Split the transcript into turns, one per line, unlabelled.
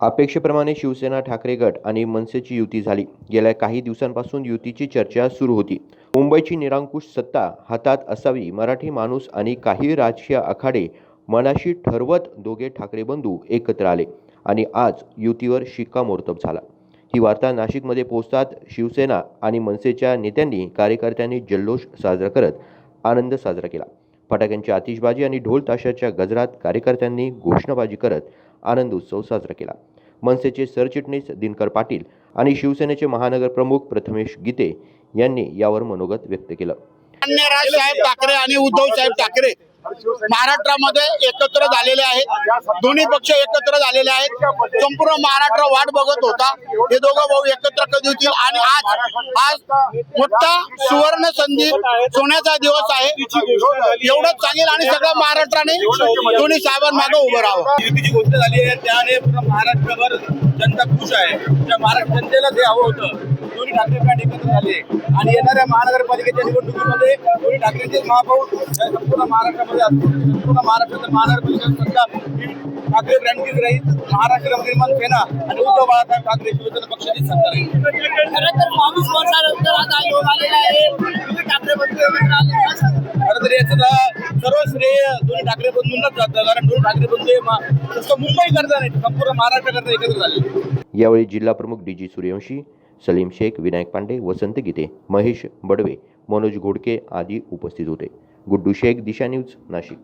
अपेक्षेप्रमाणे शिवसेना ठाकरे गट आणि मनसेची युती झाली. गेल्या काही दिवसांपासून युतीची चर्चा सुरू होती. मुंबईची निरांकुश सत्ता हातात असावी मराठी माणूस आणि काही राजकीय आखाडे मनाशी ठरवत दोघे ठाकरे बंधू एकत्र आले आणि आज युतीवर शिक्कामोर्तब झाला. ही वार्ता नाशिकमध्ये पोहोचतात शिवसेना आणि मनसेच्या नेत्यांनी कार्यकर्त्यांनी जल्लोष साजरा करत आनंद साजरा केला. फटाक्यांची आतिषबाजी आणि ढोल ताशाच्या गजरात कार्यकर्त्यांनी घोषणाबाजी करत आनंद उत्सव साजरा केला. मनसेचे सरचिटणीस दिनकर पाटील आणि शिवसेनेचे महानगर प्रमुख प्रथमेश गीते यांनी यावर मनोगत व्यक्त केलं.
साहेब ठाकरे आणि उद्धव साहेब ठाकरे महाराष्ट्रामध्ये एकत्र झालेले आहेत. दोन्ही पक्ष एकत्र झालेले आहेत. संपूर्ण महाराष्ट्र वाट बघत होता. हे दोघं भाऊ एकत्र कधी होतील? आणि आज आज मोठा सुवर्ण संधी सोन्याचा दिवस आहे. एवढंच सांगेल आणि सगळ्या महाराष्ट्राने दोन्ही साहेबांमागे उभं राहावं.
युतीची गोष्ट झाली आहे त्याने महाराष्ट्रभर जनता खुश आहे. त्या महाराष्ट्र जनतेला ते हवं होतं. दोन्ही ठाकरे ब्रँड एकत्र झाले. आणि येणाऱ्या महानगरपालिकेच्या निवडणुकीमध्ये दोन्ही ठाकरेंचे महापौर या संपूर्ण महाराष्ट्रामध्ये असतील. संपूर्ण महाराष्ट्रातील महानगरपालिका ही ठाकरे ब्रँडचीच राहील. महाराष्ट्र निर्माण सेना आणि उद्धव बाळासाहेब ठाकरे शिवसेना पक्षाची सत्ता राहील
खरं तर बावीस वर्षानंतर आज आयोग आलेला आहे. ठाकरे बंधू एकत्र आले काय सांगाल?
खरं तर याचं सर्व श्रेय दोन्ही ठाकरे बंधूंनाच जातं. कारण दोन्ही ठाकरे बंधू हे नुसतं मुंबई करता नाही संपूर्ण महाराष्ट्र करता एकत्र झाले.
यावेळी जिल्हा प्रमुख डी जी सूर्यवंशी सलीम शेख विनायक पांडे वसंत गीते महेश बडवे मनोज घोडके आदी उपस्थित होते. गुड्डू शेख दिशा न्यूज नाशिक.